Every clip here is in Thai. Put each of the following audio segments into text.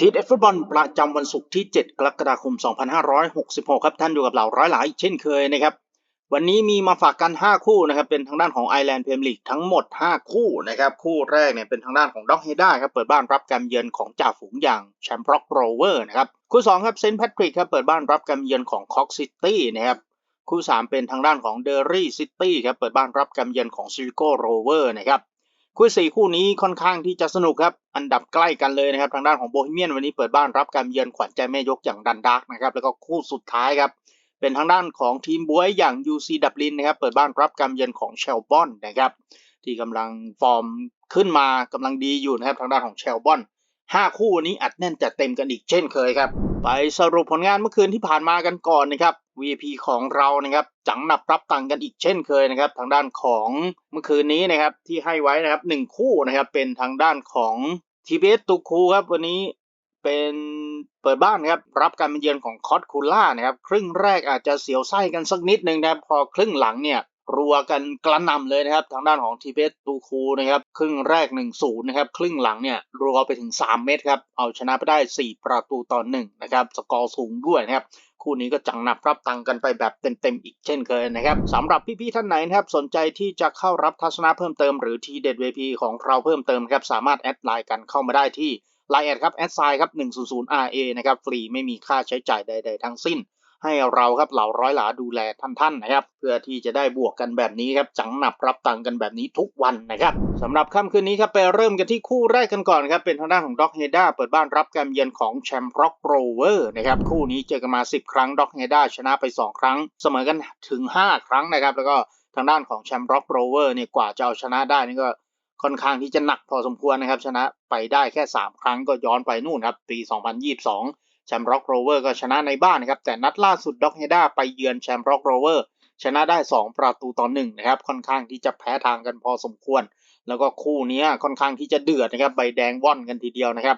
ทีเด็ดฟุตบอลประจำวันศุกร์ที่ 7 กรกฎาคม 2566 ครับ ท่านอยู่กับเราร้อยหลายเช่นเคยนะครับ วันนี้มีมาฝากกัน 5 คู่นะครับ เป็นทางด้านของไอแลนด์เพมลีกทั้งหมด 5 คู่นะครับ คู่แรกเนี่ยเป็นทางด้านของด็อกเฮด้าครับ เปิดบ้านรับการเยือนของจ่าฝูงอย่างแชมป์ร็อกโรเวอร์นะครับ คู่ 2 ครับเซนต์แพทริกครับ เปิดบ้านรับการเยือนของคอกซิตี้นะครับ คู่ 3 เป็นทางด้านของเดอรี่ซิตี้ครับ เปิดบ้านรับการเยือนของซิลิโกโรเวอร์นะครับ คู่สี่คู่นี้ค่อนข้างที่จะสนุกครับ อันดับใกล้กันเลยนะครับ ทางด้านของโบฮีเมียนวันนี้เปิดบ้านรับการเยือนขวัญใจแม่ยกอย่างดันดาร์กนะครับ แล้วก็คู่สุดท้ายครับ เป็นทางด้านของทีมบวยอย่าง UC ดับลินนะครับ เปิดบ้านรับการเยือนของเชลบอนนะครับ ที่กำลังฟอร์มขึ้นมากำลังดีอยู่นะครับ ทางด้านของเชลบอน ห้าคู่วันนี้อัดแน่นจัดเต็มกันอีกเช่นเคยครับไปสรุปผลงานเมื่อคืนที่ผ่านมากันก่อนนะครับ VIP ของเรานะครับจังหนับรับตังกันอีกเช่นเคยนะครับ ทางด้านของเมื่อคืนนี้นะครับที่ให้ไว้นะครับหนึ่งคู่นะครับเป็นทางด้านของทีเบสตูคูครับวันนี้เป็นเปิดบ้านครับรับการมาเยือนของคอตคูล่านะครับครึ่งแรกอาจจะเสียวไส้กันสักนิดนึงนะครับพอครึ่งหลังเนี่ย รัวกันกระหน่ำเลยนะครับ ทางด้านของทีเบสตูคูนะครับ ครึ่งแรก 1-0 นะครับ ครึ่งหลังเนี่ยรัวไปถึง 3 เม็ดครับ เอาชนะไปได้ 4 ประตูต่อ1นะครับ สกอร์สูงด้วยนะครับ คู่นี้ก็จังหนับรับตังกันไปแบบเต็มๆอีกเช่นเคยนะครับสำหรับพี่ๆท่านไหนนะครับ สนใจที่จะเข้ารับทัศนะเพิ่มเติมหรือทีเด็ด VP ของเราเพิ่มเติมครับ สามารถแอดไลน์กันเข้ามาได้ที่ไลน์แอดครับแอดไซน์ครับ100 RA นะครับ ฟรีไม่มีค่าใช้จ่ายใด ๆ ทั้งสิ้น ให้เราครับเหล่าร้อยหลาดูแลท่านๆนะครับ เพื่อที่จะได้บวกกันแบบนี้ครับจังหนับรับตังค์กันแบบนี้ทุกวันนะครับสำหรับค่ำคืนนี้ครับไปเริ่มกันที่คู่แรกกันก่อนครับเป็นทางด้านของด็อกเฮด้าเปิดบ้านรับการเยือนของแชมป์ร็อกโรเวอร์นะครับคู่นี้เจอกันมา 10 ครั้งด็อกเฮด้าชนะไป 2 ครั้ง เสมอกันถึง 5 ครั้งนะครับ แล้วก็ทางด้านของแชมป์ร็อกโรเวอร์เนี่ยกว่าจะเอาชนะได้นี่ก็ค่อนข้างที่จะหนักพอสมควรนะครับ ชนะไปได้แค่ 3 ครั้งก็ย้อนไปนู่นครับปี 2022 แชมป์ร็อกโรเวอร์ก็ชนะในบ้านนะครับแต่นัดล่าสุดด็อกเฮด้าไปเยือนแชมป์ร็อกโรเวอร์ชนะได้ 2 ประตูต่อ1นะครับค่อนข้างที่จะแพ้ทางกันพอสมควร แล้วก็คู่นี้ค่อนข้างที่จะเดือดนะครับใบแดงว่อนกันทีเดียวนะครับ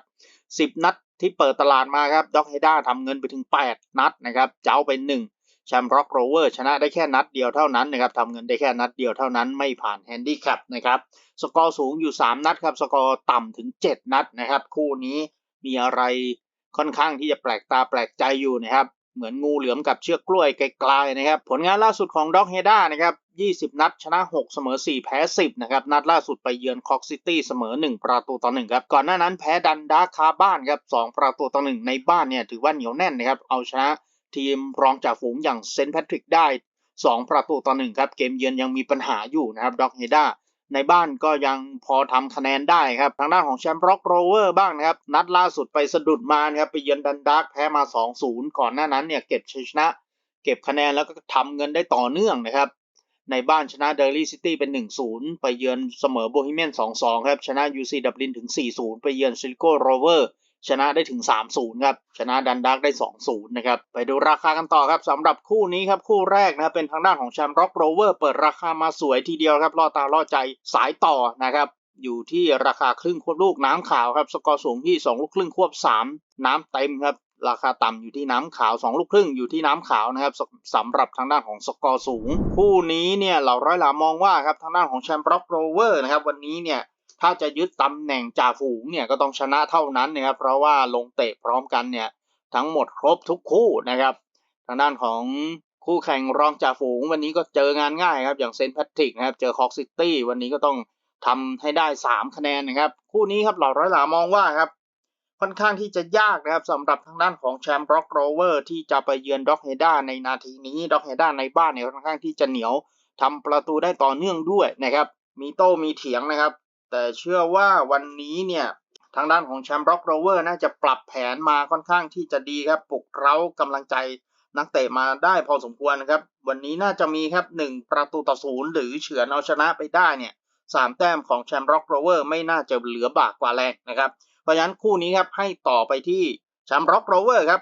10 นัดที่เปิดตลาดมาครับด็อกเฮด้าทำเงินไปถึง 8 นัดนะครับเจ้าไป1แชมป์ร็อกโรเวอร์ชนะได้แค่นัดเดียวเท่านั้นนะครับทำเงินได้แค่นัดเดียวเท่านั้นไม่ผ่านแฮนดี้แคปนะครับสกอร์สูงอยู่ 3 นัดครับสกอร์ต่ำถึง 7 นัดนะครับคู่นี้มีอะไร ค่อนข้างที่จะแปลกตาแปลกใจอยู่นะครับ เหมือนงูเหลือมกับเชือกกล้วยไกลๆนะครับ ผลงานล่าสุดของด็อกเฮด้านะครับ20 นัดชนะ 6 เสมอ 4 แพ้ 10 นะครับ นัดล่าสุดไปเยือนคอกซิตี้เสมอ 1 ประตูต่อ 1 ครับ ก่อนหน้านั้นแพ้ดันดาคาบ้านครับ 2 ประตูต่อ 1 ในบ้านเนี่ยถือว่าเหนียวแน่นนะครับ เอาชนะทีมรองจากฝูงอย่างเซนต์แพทริกได้ 2 ประตูต่อ 1 ครับ เกมเยือนยังมีปัญหาอยู่นะครับด็อกเฮด้า ในบ้านก็ยังพอทำคะแนนได้ครับทางด้านของแชมป์ร็อกโรเวอร์บ้างนะครับ นัดล่าสุดไปสะดุดมานะครับไปเยือนดันดาร์กแพ้มา 2-0 ก่อนหน้านั้นเนี่ยเก็บชัยชนะ เก็บคะแนนแล้วก็ทำเงินได้ต่อเนื่องนะครับ ในบ้านชนะเดลี่ซิตี้เป็น 1-0 ไปเยือนเสมอโบฮีเมียน 2-2 ครับ ชนะ UC ดับลินถึง 4-0 ไปเยือนซิลิโกโรเวอร์ ชนะได้ถึง 3-0 ครับ ชนะดันดักได้ 2-0 นะครับ ไปดูราคากันต่อครับสำหรับคู่นี้ครับ คู่แรกนะครับเป็นทางด้านของแชมป์ร็อกโรเวอร์เปิดราคามาสวยทีเดียวครับล่อตาล่อใจสายต่อนะครับ อยู่ที่ราคาครึ่งควบลูกน้ำขาวครับ สกอร์สูงที่ 2 ลูกครึ่งควบ 3 น้ำเต็มครับราคาต่ำอยู่ที่น้ำขาว 2 ลูกครึ่งอยู่ที่น้ำขาวนะครับสสำหรับทางด้านของสกอร์สูง คู่นี้เนี่ยเหล่าร้อยหลามองว่าครับทางด้านของแชมป์ร็อกโรเวอร์นะครับวันนี้เนี่ย ถ้าจะยึดตำแหน่งจ่าฝูงเนี่ยก็ต้องชนะเท่านั้นนะครับ เพราะว่าลงเตะพร้อมกันเนี่ยทั้งหมดครบทุกคู่นะครับ ทางด้านของคู่แข่งรองจ่าฝูง วันนี้ก็เจองานง่ายครับ อย่างเซนต์แพทริกนะครับ เจอคอกซิตี้วันนี้ก็ต้องทำให้ได้ 3 คะแนนนะครับ คู่นี้ครับเหล่าร้อยหลามองว่าครับค่อนข้างที่จะยากนะครับสำหรับทางด้านของแชมป์ร็อกโรเวอร์ที่จะไปเยือนด็อกเฮด้าในนาทีนี้ด็อกเฮด้าในบ้านเนี่ยค่อนข้างที่จะเหนียวทำประตูได้ต่อเนื่องด้วยนะครับ มีโต้มีเถียงนะครับ แต่เชื่อว่าวันนี้เนี่ยทางด้านของแชมป์ร็อกโรเวอร์น่าจะปรับแผนมาค่อนข้างที่จะดีครับปลุกเร้ากำลังใจนักเตะมาได้พอสมควรนะครับ วันนี้น่าจะมีครับ 1 ประตูต่อศูนย์หรือเฉือนเอาชนะไปได้เนี่ยสามแต้มของแชมป์ร็อกโรเวอร์ไม่น่าจะเหลือบากกว่าแรงนะครับ เพราะฉะนั้นคู่นี้ครับให้ต่อไปที่แชมป์ร็อกโรเวอร์ครับ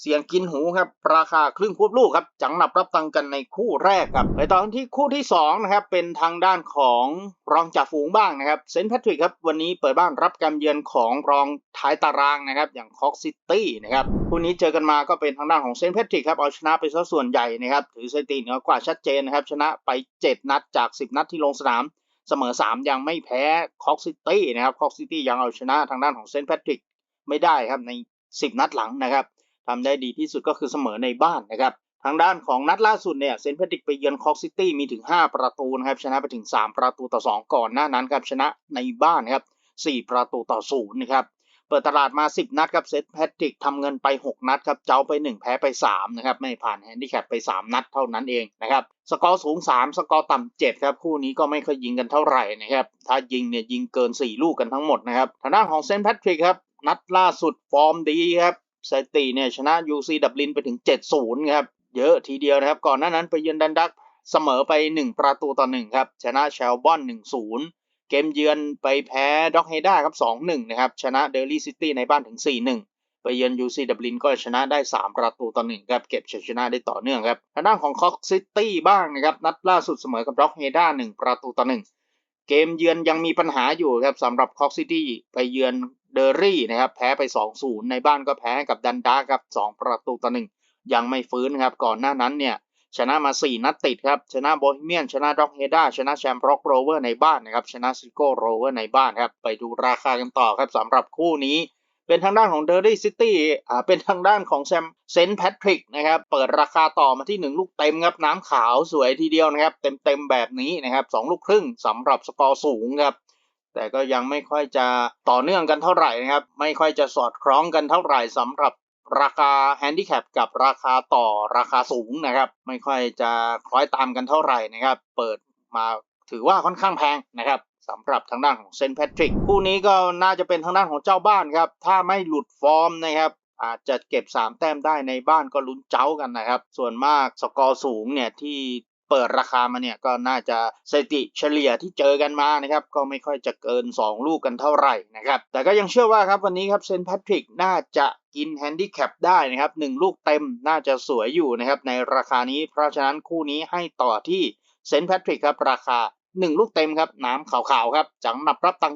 เสียงกินหูครับราคาครึ่งควบลูกครับจังหนับรับตังกันในคู่แรกครับไปตอนที่คู่ที่2นะครับเป็นทางด้านของรองจ่าฝูงบ้างนะครับเซนต์แพทริกครับวันนี้เปิดบ้านรับการเยือนของรองท้ายตารางนะครับอย่างคอกซิตี้นะครับคู่นี้เจอกันมาก็เป็นทางด้านของเซนต์แพทริกครับเอาชนะไปซะส่วนใหญ่นะครับถือสถิติเหนือกว่าชัดเจนนะครับชนะไป 7 นัดจาก 10 นัดที่ลงสนามเสมอ 3 ยังไม่แพ้คอกซิตี้นะครับคอกซิตี้ยังเอาชนะทางด้านของเซนต์แพทริกไม่ได้ครับใน 10 นัดหลังนะครับ ทำได้ดีที่สุดก็คือเสมอในบ้านนะครับ ทางด้านของนัดล่าสุดเนี่ยเซนต์แพทริกไปเยือนคอกซิตี้มีถึง 5 ประตูนะครับชนะไปถึง 3 ประตูต่อ 2 ก่อนหน้านั้นครับชนะในบ้านนะครับ4ประตูต่อ0นะครับเปิดตลาดมา 10 นัดครับเซนต์แพทริกทำเงินไป 6 นัดครับเจ้าไป 1 แพ้ไป3นะครับไม่ผ่านแฮนดิแคปไป 3 นัดเท่านั้นเองนะครับสกอร์สูง 3 สกอร์ต่ำ7ครับคู่นี้ก็ไม่ค่อยยิงกันเท่าไหร่นะครับถ้ายิงเนี่ยยิงเกิน 4 ลูกกันทั้งหมดนะครับทางด้านของเซนต์แพทริกครับนัดล่าสุดฟอร์มดีครับ สถิติเนี่ยชนะ UC ดับลินไปถึง 7-0 ครับ เยอะทีเดียวนะครับ ก่อนหน้านั้นไปเยือนดันดักเสมอไป 1 ประตูต่อ 1 ครับ ชนะเชลบอน 1-0 เกมเยือนไปแพ้ด็อกเฮด้าครับ 2-1 นะครับ ชนะเดลี่ซิตี้ในบ้านถึง 4-1 ไปเยือน UC ดับลินก็ชนะได้ 3 ประตูต่อ 1 ครับ เก็บชัยชนะได้ต่อเนื่องครับทางด้านของคอกซิตี้บ้างนะครับ นัดล่าสุดเสมอกับด็อกเฮด้า1 ประตูต่อ 1 เกมเยือนยังมีปัญหาอยู่ครับสำหรับคอกซิตี้ไปเยือน เดอรี่นะครับแพ้ไป 2-0 ในบ้านก็แพ้กับดันดาครับ 2 ประตูต่อ1ยังไม่ฟื้นครับก่อนหน้านั้นเนี่ยชนะมา 4 นัดติดครับ ชนะโบฮีเมียน ชนะด็อกเฮด้าชนะแชมป์ร็อกโรเวอร์ในบ้านนะครับ ชนะซิโก้โรเวอร์ในบ้านครับ ไปดูราคากันต่อครับสำหรับคู่นี้ เป็นทางด้านของเดอรี่ซิตี้อ่าเป็นทางด้านของแซมเซนต์แพทริกนะครับ เปิดราคาต่อมาที่ 1 ลูกเต็มครับ น้ำขาวสวยทีเดียวนะครับ เต็มๆแบบนี้นะครับ 2 ลูกครึ่งสำหรับสกอร์สูงครับ แต่ก็ยังไม่ค่อยจะต่อเนื่องกันเท่าไหร่นะครับ ไม่ค่อยจะสอดคล้องกันเท่าไหร่สำหรับราคาแฮนดิแคปกับราคาต่อราคาสูงนะครับ ไม่ค่อยจะคล้อยตามกันเท่าไหร่นะครับ เปิดมาถือว่าค่อนข้างแพงนะครับสำหรับทางด้านของเซนต์แพทริกคู่นี้ก็น่าจะเป็นทางด้านของเจ้าบ้านครับ ถ้าไม่หลุดฟอร์มนะครับ อาจจะเก็บ 3 แต้มได้ในบ้านก็ลุ้นเจ้ากันนะครับ ส่วนมากสกอร์สูงเนี่ยที่ เปิดราคามาเนี่ยก็น่าจะสถิติเฉลี่ยที่เจอกันมานะครับก็ไม่ค่อยจะเกิน 2 ลูกกันเท่าไหร่นะครับแต่ก็ยังเชื่อว่าครับวันนี้ครับเซนต์แพทริกน่าจะกินแฮนดิแคปได้นะครับ1ลูกเต็มน่าจะสวยอยู่นะครับในราคานี้เพราะฉะนั้นคู่นี้ให้ต่อที่เซนต์แพทริกครับราคา 1 ลูกเต็มครับน้ำขาวๆครับจังนับรับตัง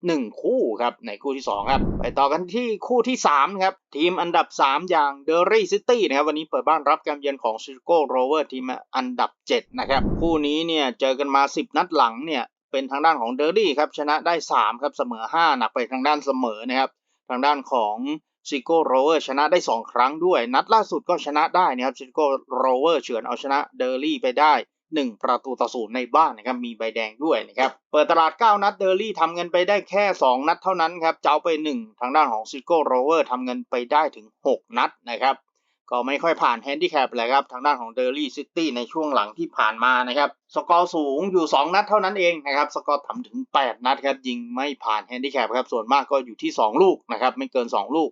ค์หนึ่งคู่ครับในคู่ที่ 2 ครับ ไปต่อกันที่คู่ที่ 3 ครับ ทีมอันดับ 3 อย่างเดอรี่ซิตี้นะครับ วันนี้เปิดบ้านรับการเยือนของซิโก้โรเวอร์ทีมอันดับ 7 นะครับ คู่นี้เนี่ยเจอกันมา 10 นัดหลังเนี่ยเป็นทางด้านของเดอรี่ครับ ชนะได้ 3 ครับ เสมอ 5 หนักไปทางด้านเสมอนะครับ ทางด้านของซิโก้โรเวอร์ชนะได้ 2 ครั้งด้วย นัดล่าสุดก็ชนะได้นะครับซิโก้โรเวอร์เฉือนเอาชนะเดอรี่ไปได้ 1 ประตูต่อศูนย์ในบ้านนะครับมีใบแดงด้วยนะครับเปิดตลาด 9 นัดเดอร์ลี่ทำเงินไปได้แค่ 2 นัดเท่านั้นครับเจ้าไป 1 ทางด้านของซิโก้โรเวอร์ทำเงินไปได้ถึง 6 นัดนะครับก็ไม่ค่อยผ่านแฮนดิแคปเลยครับทางด้านของเดอร์ลี่ซิตี้ในช่วงหลังที่ผ่านมานะครับสกอร์สูงอยู่ 2 นัดเท่านั้นเองนะครับสกอร์ต่ำถึง 8 นัดครับยิงไม่ผ่านแฮนดิแคปครับส่วนมากก็อยู่ที่ 2 ลูกนะครับไม่เกิน 2 ลูก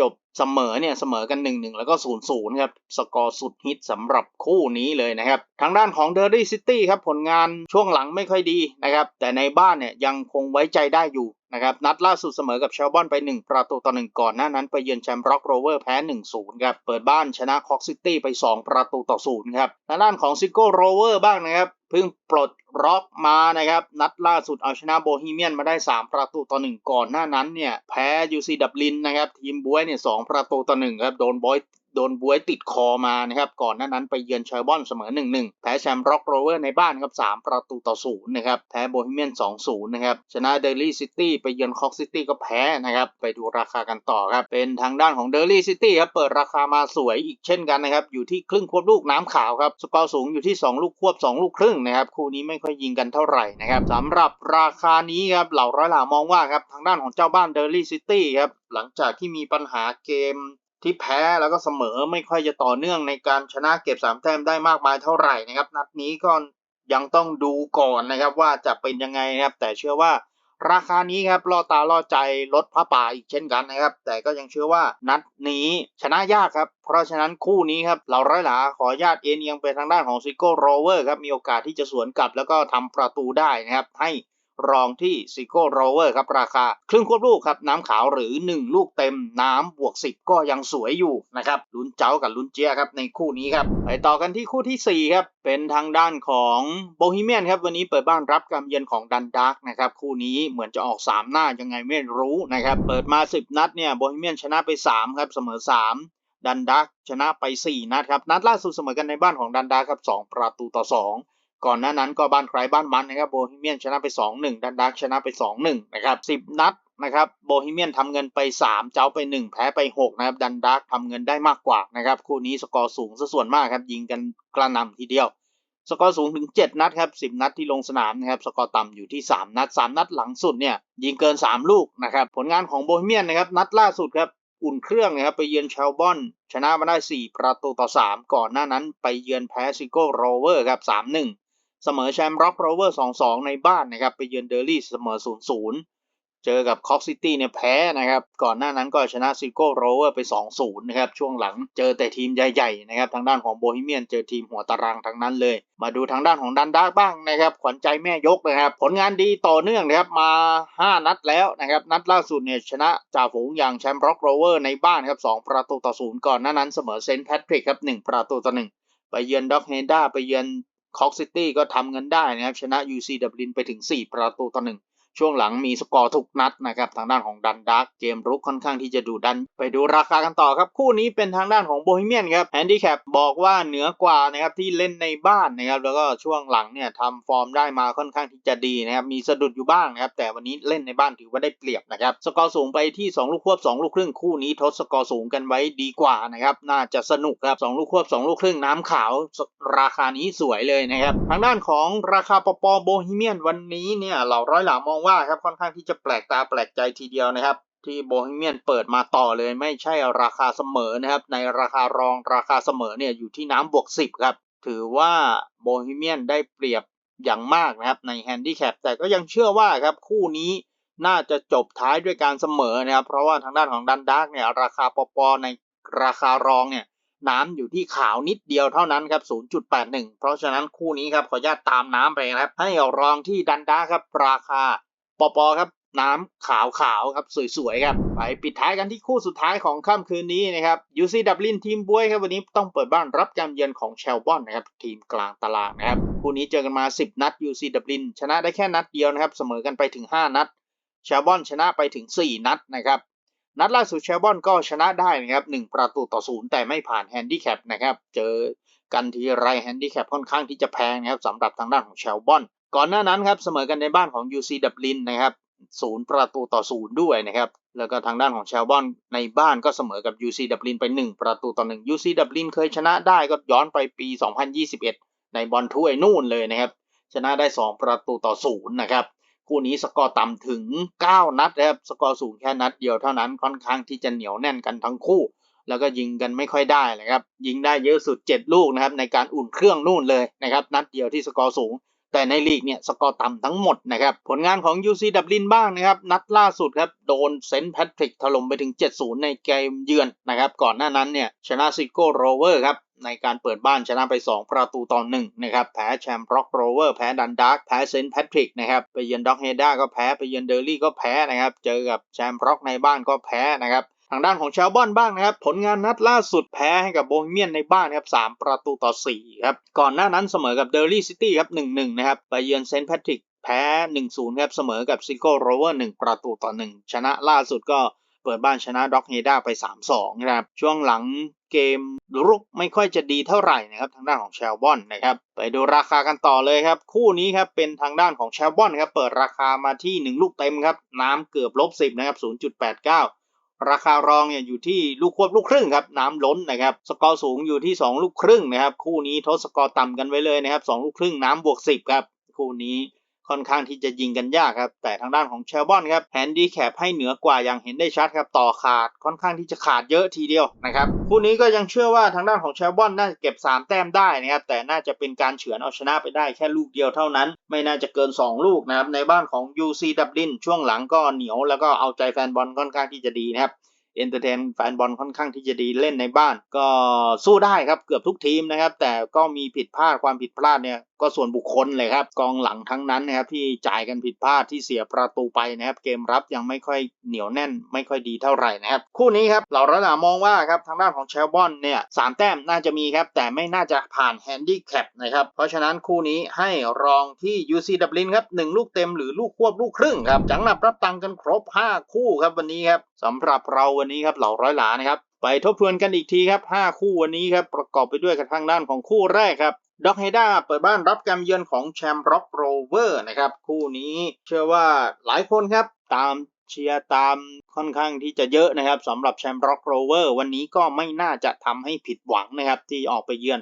จบเสมอเนี่ยเสมอกัน 1-1 แล้วก็ 0-0 ครับ สกอร์สุดฮิตสำหรับคู่นี้เลยนะครับ ทางด้านของเดอรี่ซิตี้ครับ ผลงานช่วงหลังไม่ค่อยดีนะครับ แต่ในบ้านเนี่ยยังคงไว้ใจได้อยู่นะครับ นัดล่าสุดเสมอกับเชลบอนไป 1 ประตูต่อ 1 ก่อน หน้านั้นไปเยือนแชมป์ร็อกโรเวอร์แพ้ 1-0 ครับ เปิดบ้านชนะคอกซิตี้ไป 2 ประตูต่อ 0 ครับ ทางด้านของซิโก้โรเวอร์บ้างนะครับเพิ่งปลด ร็อกมานะครับ นัดล่าสุดเอาชนะโบฮีเมียนมาได้ 3 ประตูต่อ 1 ก่อนหน้านั้นเนี่ย แพ้ยูซีดับลินนะครับ ทีมบวยเนี่ยสประตูต่อ1ครับ โดนบอย โดนบวยติดคอมานะครับก่อนหน้านั้นไปเยือนเชลบอนเสมอ 1-1 แพ้แชมป์ร็อกโรเวอร์ในบ้านครับ 3 ประตูต่อ 0 นะครับ แพ้โบฮีเมียน 2-0 นะครับ ชนะเดลี่ซิตี้ไปเยือนคอกซิตี้ก็แพ้นะครับ ไปดูราคากันต่อครับ เป็นทางด้านของเดลี่ซิตี้ครับ เปิดราคามาสวยอีกเช่นกันนะครับ อยู่ที่ครึ่งควบลูกน้ำขาวครับ สกอร์สูงอยู่ที่ 2 ลูกควบ 2 ลูกครึ่งนะครับ คู่นี้ไม่ค่อยยิงกันเท่าไหร่นะครับสำหรับราคานี้ครับเหล่าร้อยหลามองว่าครับทางด้านของเจ้าบ้านเดลี่ซิตี้ครับหลังจากที่มีปัญหาเกม ที่แพ้แล้วก็เสมอไม่ค่อยจะต่อเนื่องในการชนะเก็บ3แต้มได้มากมายเท่าไหร่นะครับนัดนี้ก็ยังต้องดูก่อนนะครับว่าจะเป็นยังไงนะครับ แต่เชื่อว่าราคานี้ครับล่อตาล่อใจลดพระป่าอีกเช่นกันนะครับ แต่ก็ยังเชื่อว่านัดนี้ชนะยากครับ เพราะฉะนั้นคู่นี้ครับเราร้อยหลาขอญาตเอ็นเอียงไปทางด้านของซิโก้โรเวอร์ครับมีโอกาสที่จะสวนกลับแล้วก็ทำประตูได้นะครับให้ รองที่ซิโก้โรเวอร์ครับราคา ครึ่งควบลูกครับน้ำขาวหรือ 1 ลูกเต็มน้ำบวก 10 ก็ยังสวยอยู่นะครับลุ้นเจ้ากับลุ้นเจียครับในคู่นี้ครับไปต่อกันที่คู่ทีสี่4 ครับ เป็นทางด้านของโบฮีเมียนครับวันนี้เปิดบ้านรับการเยือนของดันดาร์กนะครับคู่นี้เหมือนจะออก 3 หน้ายังไงไม่รู้นะครับเปิดมา 10 นัดเนี่ยโบฮีเมียนชนะไป 3 ครับเสมอ 3ดันดักชนะไป 4 นัดครับ นัดล่าสุดเสมอกันในบ้านของดันดาร์กครับ 2 ประตูต่อ 2 ก่อนหน้านั้นก็บ้านใครบ้านมันนะครับโบฮีเมียนชนะไป 2-1 ดันดักชนะไป 2-1 นะครับ 10 นัดนะครับโบฮีเมียนทำเงินไป 3 เจ้าไป 1 แพ้ไป 6 นะครับ ดันดาร์กทำเงินได้มากกว่านะครับ คู่นี้สกอร์สูงซะส่วนมากครับ ยิงกันกระหน่ำทีเดียว สกอร์สูงถึง 7 นัดครับ 10 นัดที่ลงสนามนะครับ สกอร์ต่ำอยู่ที่ 3 นัด 3 นัดหลังสุดเนี่ยยิงเกิน 3 ลูกนะครับ ผลงานของโบฮีเมียนนะครับนัดล่าสุดครับอุ่นเครื่องนะครับไปเยือนเชลบอนชนะมาได้ 4 ประตูต่อ 3 ก่อนหน้านั้นไปเยือนแพ้ซิโก้โรเวอร์ครับ 3-1 เสมอแชมป์ร็อกโรเวอร์2-2 ในบ้านนะครับ ไปเยือนเดอร์ลี่เสมอ 0-0 เจอกับคอกซิตี้เนี่ยแพ้นะครับ ก่อนหน้านั้นก็ชนะซิโก้โรเวอร์ไป 2-0 นะครับ ช่วงหลังเจอแต่ทีมใหญ่ๆนะครับ ทางด้านของโบฮีเมียนเจอทีมหัวตารางทั้งนั้นเลย มาดูทางด้านของดันดาร์บ้างนะครับ ขวัญใจแม่ยกนะครับ ผลงานดีต่อเนื่องนะครับ มา 5 นัดแล้วนะครับ นัดล่าสุดเนี่ยชนะจ่าฝูงอย่างแชมป์ร็อกโรเวอร์ในบ้านครับ 2 ประตูต่อ 0 ก่อนหน้านั้นเสมอเซนต์แพทริกครับ 1 ประตูต่อ 1 ไปเยือนด็อกเฮนด้าไปเยือน คอกซิตี้ก็ทำเงินได้นะครับ ชนะ UC ดับลินไปถึง 4 ประตูต่อหนึ่ง ช่วงหลังมีสกอร์ทุกนัดนะครับทางด้านของดันดาร์กเกมรุกค่อนข้างที่จะดูดัน ไปดูราคากันต่อครับ คู่นี้เป็นทางด้านของโบฮีเมียนครับแฮนดี้แคปบอกว่าเหนือกว่านะครับที่เล่นในบ้านนะครับแล้วก็ช่วงหลังเนี่ยทำฟอร์มได้มาค่อนข้างที่จะดีนะครับมีสะดุดอยู่บ้างนะครับแต่วันนี้เล่นในบ้านถือว่าได้เปรียบนะครับสกอร์สูงไปที่ 2 ลูกควบ 2 ลูกครึ่งคู่นี้ทดสกอร์สูงกันไว้ดีกว่านะครับน่าจะสนุกครับ2ลูกควบ 2 ลูกครึ่งน้ำขาวราคานี้สวยเลยนะครับทางด้านของราคาปปโบฮีเมียนวันนี้เนี่ยเหล่าร้อยหลามองว่าครับค่อนข้างที่จะแปลกตาแปลกใจทีเดียวนะครับ ที่โบฮีเมียนเปิดมาต่อเลยไม่ใช่ราคาเสมอนะครับ ในราคารองราคาเสมอเนี่ยอยู่ที่น้ำบวก 10 ครับ ถือว่าโบฮีเมียนได้เปรียบอย่างมากนะครับในแฮนดี้แคปแต่ก็ยังเชื่อว่าครับคู่นี้น่าจะจบท้ายด้วยการเสมอนะครับ เพราะว่าทางด้านของดันดาร์กเนี่ยราคาปปในราคารองเนี่ยน้ำอยู่ที่ขาวนิดเดียวเท่านั้นครับ 0.81 เพราะฉะนั้นคู่นี้ครับขออนุญาตตามน้ำไปนะครับ ให้รองที่ดันดาครับราคา ปปครับ น้ำขาวขาวๆครับ สวยๆครับ ไปปิดท้ายกันที่คู่สุดท้ายของค่ำคืนนี้นะครับ UC ดับลินทีมบวยครับ วันนี้ต้องเปิดบ้านรับการเยือนของเชลบอนนะครับ ทีมกลางตารางนะครับ คู่นี้เจอกันมา 10 นัด UC ดับลินชนะได้แค่นัดเดียวนะครับ เสมอกันไปถึง 5 นัดเชลบอนชนะไปถึง 4 นัดนะครับนัดล่าสุดเชลบอนก็ชนะได้นะครับ1ประตูต่อศูนย์แต่ไม่ผ่านแฮนดี้แคปนะครับ เจอกันทีไรแฮนดี้แคปค่อนข้างที่จะแพงนะครับสำหรับทางด้านของเชลบอน ก่อนหน้านั้นครับเสมอกันในบ้านของ UC ดับลินนะครับศูนย์ประตูต่อศูนย์ด้วยนะครับ แล้วก็ทางด้านของเชลบอนในบ้านก็เสมอกับ UC ดับลินไป 1 ประตูต่อ1 UC ดับลินเคยชนะได้ก็ย้อนไปปี 2021 ในบอลถ้วยนู่นเลยนะครับ ชนะได้ 2 ประตูต่อศูนย์นะครับคู่นี้สกอร์ต่ำถึง 9 นัดนะครับสกอร์สูงแค่นัดเดียวเท่านั้นค่อนข้างที่จะเหนียวแน่นกันทั้งคู่ แล้วก็ยิงกันไม่ค่อยได้นะครับยิงได้เยอะสุด 7 ลูกนะครับในการอุ่นเครื่องนู่นเลยนะครับนัดเดียวที่สกอร์สูง แต่ในลีกเนี่ยสกอร์ต่ำทั้งหมดนะครับ ผลงานของ UC ดับลินบ้างนะครับ นัดล่าสุดครับ โดนเซนต์แพทริกถล่มไปถึง 7-0 ในเกมเยือนนะครับ ก่อนหน้านั้นเนี่ยชนะซิโก้โรเวอร์ครับในการเปิดบ้านชนะไป 2 ประตูต่อ1นะครับแพ้แชมป์ร็อกโรเวอร์แพ้ดันดาร์กแพ้เซนต์แพทริกนะครับไปเยือนด็อกเฮด้าก็แพ้ไปเยือนเดอร์ลี่ก็แพ้นะครับเจอกับแชมป์ร็อกในบ้านก็แพ้นะครับ ทางด้านของเชลบอนบ้างนะครับ ผลงานนัดล่าสุดแพ้ให้กับโบฮีเมียนในบ้านครับ3ประตูต่อ4ครับก่อนหน้านั้นเสมอกับเดอร์ลี่ซิตี้ครับ1-1นะครับไปเยือนเซนต์แพทริกแพ้ 1-0 ครับเสมอกับซิโก้โรเวอร์ 1 ประตูต่อ 1 ชนะล่าสุดก็เปิดบ้านชนะด็อกเฮด้าไป 3-2 นะครับ ช่วงหลังเกมรุกไม่ค่อยจะดีเท่าไหร่นะครับ ทางด้านของเชลบอนนะครับ ไปดูราคากันต่อเลยครับ คู่นี้ครับเป็นทางด้านของเชลบอนครับ เปิดราคามาที่ 1 ลูกเต็มครับ น้ำเกือบลบ 10 นะครับ 0.89 ราคารองเนี่ยอยู่ที่ลูกควบลูกครึ่งครับน้ำล้นนะครับสกอร์สูงอยู่ที่ 2 ลูกครึ่งนะครับคู่นี้ทดสกอร์ต่ำกันไว้เลยนะครับ2ลูกครึ่งน้ำบวก10ครับคู่นี้ ค่อนข้างที่จะยิงกันยากครับ แต่ทางด้านของเชลบอนครับแฮนดี้แคปให้เหนือกว่าอย่างเห็นได้ชัดครับ ต่อขาดค่อนข้างที่จะขาดเยอะทีเดียวนะครับคู่นี้ก็ยังเชื่อว่าทางด้านของเชลบอนน่าจะเก็บ 3 แต้มได้นะครับ แต่น่าจะเป็นการเฉือนเอาชนะไปได้แค่ลูกเดียวเท่านั้น ไม่น่าจะเกิน 2 ลูกนะครับในบ้านของ UC ดับลินช่วงหลังก็เหนียวแล้วก็เอาใจแฟนบอลค่อนข้างที่จะดีนะครับ เอนเตอร์เทนแฟนบอลค่อนข้างที่จะดีเล่นในบ้าน ก็สู้ได้ครับเกือบทุกทีมนะครับ แต่ก็มีผิดพลาดความผิดพลาดเนี่ยก็ส่วนบุคคลเลยครับ กองหลังทั้งนั้นนะครับที่จ่ายกันผิดพลาดที่เสียประตูไปนะครับเกมรับยังไม่ค่อยเหนียวแน่น ไม่ค่อยดีเท่าไหร่นะครับ คู่นี้ครับเราระดามองว่าครับทางด้านของเชลบอนเนี่ยสามแต้มน่าจะมีครับแต่ไม่น่าจะผ่านแฮนดี้แคปนะครับเพราะฉะนั้นคู่นี้ให้รองที่ UC ดับลินครับหนึ่งลูกเต็มหรือลูกควบลูกครึ่งครับจังหนับรับตังกันครบ 5 คู่ครับวันนี้ครับสำหรับเราวันนี้ครับเหล่าร้อยหลานะครับไปทบทวนกันอีกทีครับ 5 คู่วันนี้ครับประกอบไปด้วยกับทางด้านของคู่แรกครับด็อกเฮด้าเปิดบ้านรับการเยือนของแชมป์ร็อกโรเวอร์นะครับคู่นี้เชื่อว่าหลายคนครับตามเชียร์ตามค่อนข้างที่จะเยอะนะครับสำหรับแชมป์ร็อกโรเวอร์วันนี้ก็ไม่น่าจะทำให้ผิดหวังนะครับที่ออกไปเยือน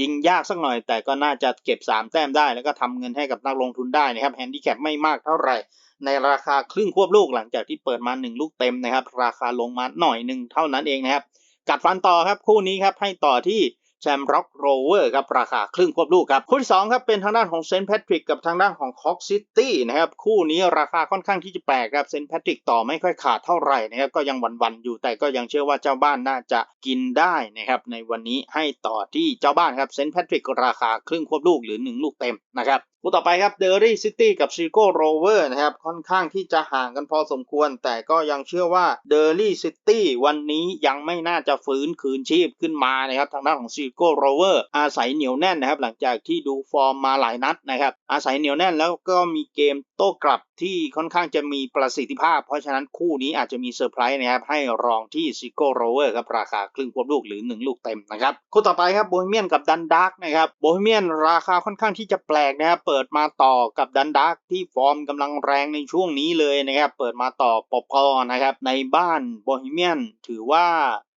ยิงยากสักหน่อยแต่ก็น่าจะเก็บ 3 แต้มได้ แล้วก็ทำเงินให้กับนักลงทุนได้นะครับแฮนดิแคปไม่มากเท่าไหร่ ในราคาครึ่งควบลูกหลังจากที่เปิดมา 1 ลูกเต็มนะครับ ราคาลงมาหน่อยหนึ่งเท่านั้นเองนะครับ กัดฟันต่อครับคู่นี้ครับให้ต่อที่แชมป์ร็อกโรเวอร์ครับราคาครึ่งควบลูกครับคู่ที่สองครับเป็นทางด้านของเซนต์แพทริกกับทางด้านของคอกซิตี้นะครับคู่นี้ราคาค่อนข้างที่จะแปลกครับเซนต์แพทริกต่อไม่ค่อยขาดเท่าไหร่นะครับก็ยังวันๆอยู่แต่ก็ยังเชื่อว่าเจ้าบ้านน่าจะกินได้นะครับในวันนี้ให้ต่อที่เจ้าบ้านครับเซนต์แพทริกราคาครึ่งควบลูกหรือ 1 ลูกเต็มนะครับ คู่ต่อไปครับเดอรี่ซิตี้กับซิโก้โรเวอร์นะครับ ค่อนข้างที่จะห่างกันพอสมควร แต่ก็ยังเชื่อว่าเดอรี่ซิตี้วันนี้ยังไม่น่าจะฟื้นคืนชีพขึ้นมานะครับ ทางด้านของซิโก้โรเวอร์อาศัยเหนียวแน่นนะครับ หลังจากที่ดูฟอร์มมาหลายนัดนะครับ อาศัยเหนียวแน่นแล้วก็มีเกมโต้กลับ ที่ค่อนข้างจะมีประสิทธิภาพ เพราะฉะนั้นคู่นี้อาจจะมีเซอร์ไพรส์นะครับ ให้รองที่ซิโก้โรเวอร์ครับ ราคาครึ่งควบลูกหรือ 1 ลูกเต็มนะครับ คู่ต่อไปครับโบฮีเมียนกับดันดาร์กนะครับโบฮีเมียนราคาค่อนข้างที่จะแปลกนะครับ เปิดมาต่อกับดันดาร์กที่ฟอร์มกำลังแรงในช่วงนี้เลยนะครับ เปิดมาต่อปปนะครับในบ้านโบฮีเมียนถือว่า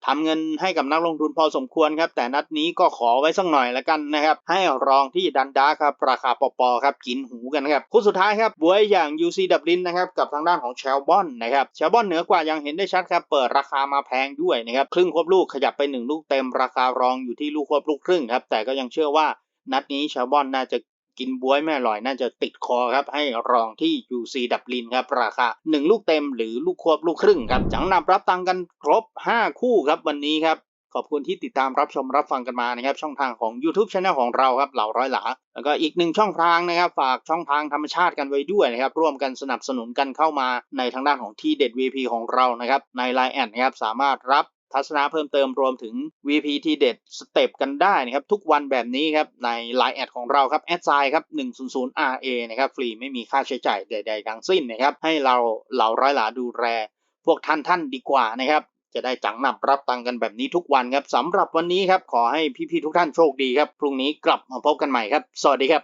ทำเงินให้กับนักลงทุนพอสมควรครับ แต่นัดนี้ก็ขอไว้สักหน่อยละกันนะครับ ให้รองที่ดันดาครับ ราคาปปครับ กินหูกันครับ คู่สุดท้ายครับบวยอย่าง UC ดับลินนะครับกับทางด้านของเชลบอนนะครับเชลบอนเหนือกว่ายังเห็นได้ชัดครับ เปิดราคามาแพงด้วยนะครับ ครึ่งควบลูกขยับไปหนึ่งลูกเต็มราคารองอยู่ที่ลูกควบลูกครึ่งครับแต่ก็ยังเชื่อว่านัดนี้เชลบอนน่าจะ กินบวยไม่อร่อยน่าจะติดคอครับให้รองที่ UC ดับลินครับราคา 1 ลูกเต็มหรือลูกควบลูกครึ่งครับจังนำรับตังกันครบ 5 คู่ครับวันนี้ครับขอบคุณที่ติดตามรับชมรับฟังกันมานะครับ ช่องทางของ YouTube Channel ของเราครับเหล่าร้อยหลา แล้วก็อีกหนึ่งช่องทางนะครับ ฝากช่องทางธรรมชาติกันไว้ด้วยนะครับ ร่วมกันสนับสนุนกันเข้ามาในทางด้านของที่เด็ด VP ของเรานะครับใน Line แอดนะครับสามารถรับ ทัศนะเพิ่มเติมรวมถึง VP ที่เด็ดสเต็ปกันได้นะครับ ทุกวันแบบนี้ครับ ใน Line แอดของเราครับแอดไซน์ครับ 100 RA นะครับฟรีไม่มีค่าใช้จ่ายใด ๆ ทั้งสิ้นนะครับ ให้เราเหล่าร้อยหลาดูแลพวกท่านท่านดีกว่านะครับ จะได้จังนำรับตังกันแบบนี้ทุกวันครับสำหรับวันนี้ครับขอให้พี่ๆทุกท่านโชคดีครับพรุ่งนี้กลับมาพบกันใหม่ครับ สวัสดีครับ